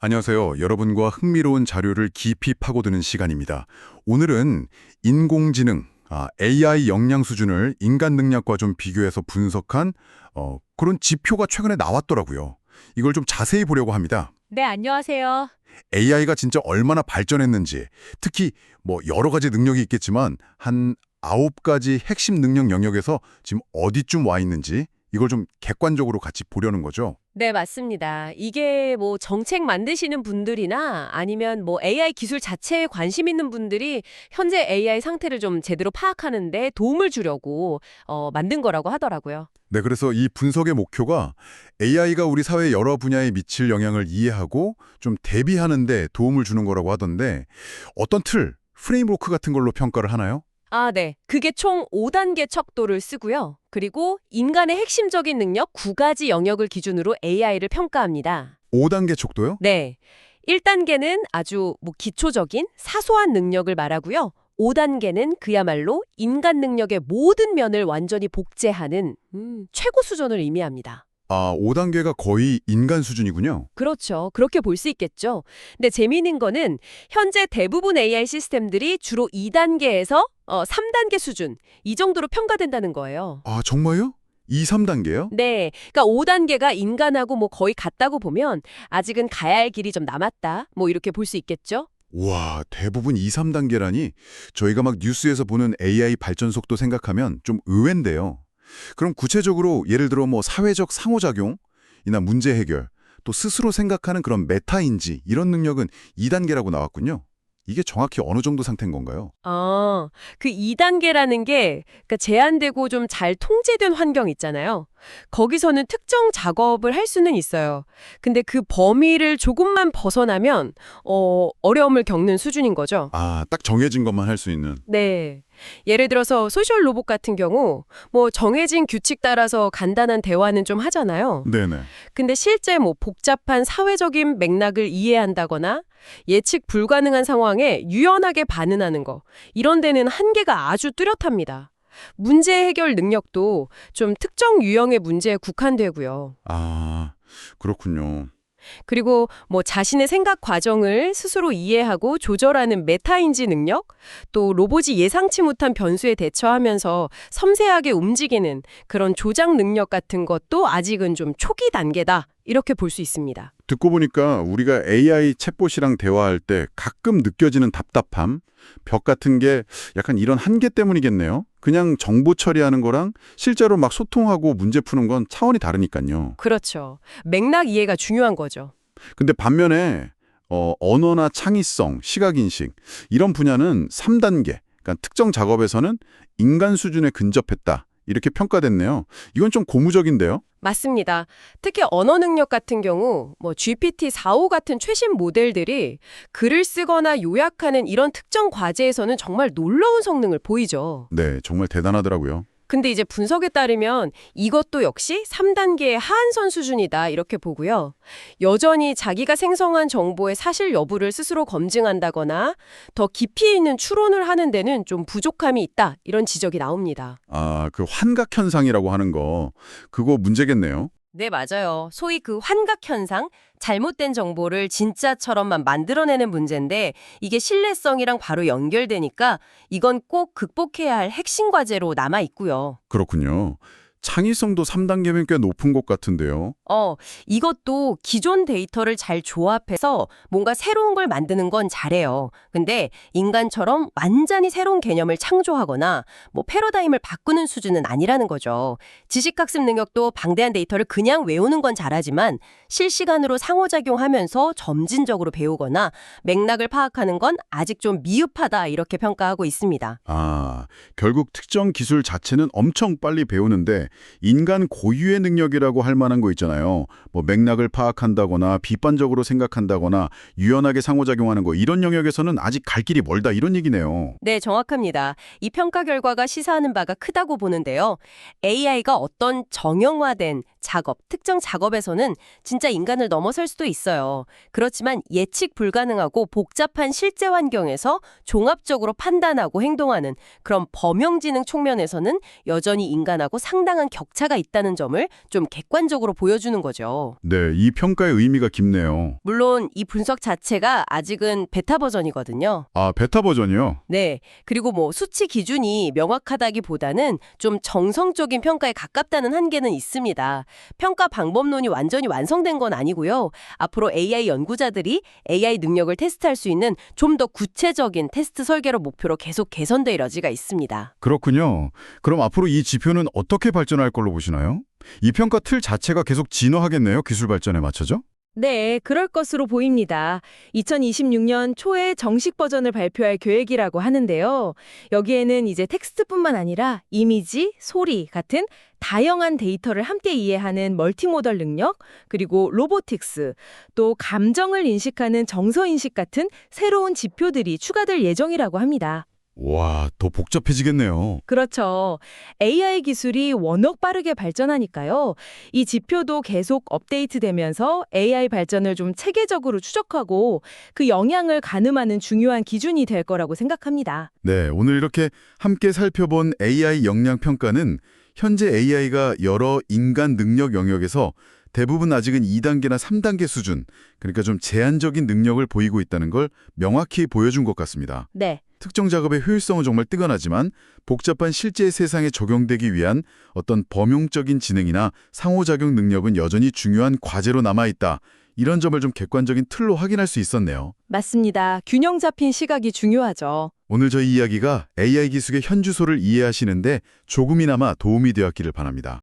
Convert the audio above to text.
안녕하세요. 여러분과 흥미로운 자료를 깊이 파고드는 시간입니다. 오늘은 인공지능, 아, AI 역량 수준을 인간 능력과 좀 비교해서 분석한 어, 그런 지표가 최근에 나왔더라고요. 이걸 좀 자세히 보려고 합니다. 네, 안녕하세요. AI가 진짜 얼마나 발전했는지, 특히 뭐 여러 가지 능력이 있겠지만 한 아홉 가지 핵심 능력 영역에서 지금 어디쯤 와 있는지 이걸 좀 객관적으로 같이 보려는 거죠. 네, 맞습니다. 이게 뭐 정책 만드시는 분들이나 아니면 뭐 AI 기술 자체에 관심 있는 분들이 현재 AI 상태를 좀 제대로 파악하는 데 도움을 주려고 어, 만든 거라고 하더라고요. 네, 그래서 이 분석의 목표가 AI가 우리 사회 여러 분야에 미칠 영향을 이해하고 좀 대비하는 데 도움을 주는 거라고 하던데 어떤 틀, 프레임워크 같은 걸로 평가를 하나요? 아, 네. 그게 총 5단계 척도를 쓰고요. 그리고 인간의 핵심적인 능력 9가지 영역을 기준으로 AI를 평가합니다. 5단계 촉도요? 네. 1단계는 아주 뭐 기초적인 사소한 능력을 말하고요. 5단계는 그야말로 인간 능력의 모든 면을 완전히 복제하는 음, 최고 수준을 의미합니다. 아, 5단계가 거의 인간 수준이군요. 그렇죠. 그렇게 볼 수 있겠죠. 근데 재미있는 거는 현재 대부분 AI 시스템들이 주로 2단계에서 어, 3단계 수준 이 정도로 평가된다는 거예요. 아, 정말요? 2, 3단계요? 네. 그러니까 5단계가 인간하고 뭐 거의 같다고 보면 아직은 가야 할 길이 좀 남았다. 뭐 이렇게 볼 수 있겠죠? 와, 대부분 2, 3단계라니 저희가 막 뉴스에서 보는 AI 발전 속도 생각하면 좀 의외인데요. 그럼 구체적으로 예를 들어 뭐 사회적 상호작용이나 문제 해결, 또 스스로 생각하는 그런 메타인지 이런 능력은 2단계라고 나왔군요. 이게 정확히 어느 정도 상태인 건가요? 아, 그 2단계라는 게 그러니까 제한되고 좀 잘 통제된 환경 있잖아요. 거기서는 특정 작업을 할 수는 있어요. 근데 그 범위를 조금만 벗어나면 어, 어려움을 겪는 수준인 거죠. 아, 딱 정해진 것만 할 수 있는. 네. 예를 들어서 소셜 로봇 같은 경우 뭐 정해진 규칙 따라서 간단한 대화는 좀 하잖아요. 네네. 근데 실제 뭐 복잡한 사회적인 맥락을 이해한다거나 예측 불가능한 상황에 유연하게 반응하는 거 이런 데는 한계가 아주 뚜렷합니다. 문제 해결 능력도 좀 특정 유형의 문제에 국한되고요. 아, 그렇군요. 그리고 뭐 자신의 생각 과정을 스스로 이해하고 조절하는 메타인지 능력, 또 로봇이 예상치 못한 변수에 대처하면서 섬세하게 움직이는 그런 조작 능력 같은 것도 아직은 좀 초기 단계다. 이렇게 볼 수 있습니다. 듣고 보니까 우리가 AI 챗봇이랑 대화할 때 가끔 느껴지는 답답함, 벽 같은 게 약간 이런 한계 때문이겠네요. 그냥 정보 처리하는 거랑 실제로 막 소통하고 문제 푸는 건 차원이 다르니까요. 그렇죠. 맥락 이해가 중요한 거죠. 근데 반면에 어, 언어나 창의성, 시각인식 이런 분야는 3단계, 그러니까 특정 작업에서는 인간 수준에 근접했다. 이렇게 평가됐네요. 이건 좀 고무적인데요. 맞습니다. 특히 언어 능력 같은 경우 뭐 GPT-4o 같은 최신 모델들이 글을 쓰거나 요약하는 이런 특정 과제에서는 정말 놀라운 성능을 보이죠. 네, 정말 대단하더라고요. 근데 이제 분석에 따르면 이것도 역시 3단계의 하한선 수준이다 이렇게 보고요. 여전히 자기가 생성한 정보의 사실 여부를 스스로 검증한다거나 더 깊이 있는 추론을 하는 데는 좀 부족함이 있다 이런 지적이 나옵니다. 아, 그 환각 현상이라고 하는 거 그거 문제겠네요. 네, 맞아요. 소위 그 환각 현상, 잘못된 정보를 진짜처럼만 만들어내는 문제인데 이게 신뢰성이랑 바로 연결되니까 이건 꼭 극복해야 할 핵심 과제로 남아 있고요. 그렇군요. 창의성도 3단계면 꽤 높은 것 같은데요. 어, 이것도 기존 데이터를 잘 조합해서 뭔가 새로운 걸 만드는 건 잘해요. 근데 인간처럼 완전히 새로운 개념을 창조하거나 뭐 패러다임을 바꾸는 수준은 아니라는 거죠. 지식학습 능력도 방대한 데이터를 그냥 외우는 건 잘하지만 실시간으로 상호작용하면서 점진적으로 배우거나 맥락을 파악하는 건 아직 좀 미흡하다 이렇게 평가하고 있습니다. 아, 결국 특정 기술 자체는 엄청 빨리 배우는데 인간 고유의 능력이라고 할 만한 거 있잖아요. 뭐 맥락을 파악한다거나 비판적으로 생각한다거나 유연하게 상호작용하는 거 이런 영역에서는 아직 갈 길이 멀다 이런 얘기네요. 네, 정확합니다. 이 평가 결과가 시사하는 바가 크다고 보는데요. AI가 어떤 정형화된 작업, 특정 작업에서는 진짜 인간을 넘어설 수도 있어요. 그렇지만 예측 불가능하고 복잡한 실제 환경에서 종합적으로 판단하고 행동하는 그런 범용지능 측면에서는 여전히 인간하고 상당한 상당한 격차가 있다는 점을 좀 객관적으로 보여주는 거죠. 네, 이 평가의 의미가 깊네요. 물론 이 분석 자체가 아직은 베타 버전이거든요. 아, 베타 버전이요? 네. 그리고 뭐 수치 기준이 명확하다기보다는 좀 정성적인 평가에 가깝다는 한계는 있습니다. 평가 방법론이 완전히 완성된 건 아니고요. 앞으로 AI 연구자들이 AI 능력을 테스트할 수 있는 좀 더 구체적인 테스트 설계로 목표로 계속 개선될 여지가 있습니다. 그렇군요. 그럼 앞으로 이 지표는 어떻게 발전 할 걸로 보시나요? 이 평가 틀 자체가 계속 진화하겠네요. 기술 발전에 맞춰져? 네, 그럴 것으로 보입니다. 2026년 초에 정식 버전을 발표할 계획이라고 하는데요. 여기에는 이제 텍스트뿐만 아니라 이미지, 소리 같은 다양한 데이터를 함께 이해하는 멀티모달 능력, 그리고 로보틱스, 또 감정을 인식하는 정서인식 같은 새로운 지표들이 추가될 예정이라고 합니다. 와, 더 복잡해지겠네요. 그렇죠. AI 기술이 워낙 빠르게 발전하니까요. 이 지표도 계속 업데이트되면서 AI 발전을 좀 체계적으로 추적하고 그 영향을 가늠하는 중요한 기준이 될 거라고 생각합니다. 네, 오늘 이렇게 함께 살펴본 AI 역량 평가는 현재 AI가 여러 인간 능력 영역에서 대부분 아직은 2단계나 3단계 수준, 그러니까 좀 제한적인 능력을 보이고 있다는 걸 명확히 보여준 것 같습니다. 네. 특정 작업의 효율성은 정말 뜨거나지만 복잡한 실제 세상에 적용되기 위한 어떤 범용적인 지능이나 상호작용 능력은 여전히 중요한 과제로 남아있다. 이런 점을 좀 객관적인 틀로 확인할 수 있었네요. 맞습니다. 균형 잡힌 시각이 중요하죠. 오늘 저희 이야기가 AI 기술의 현주소를 이해하시는데 조금이나마 도움이 되었기를 바랍니다.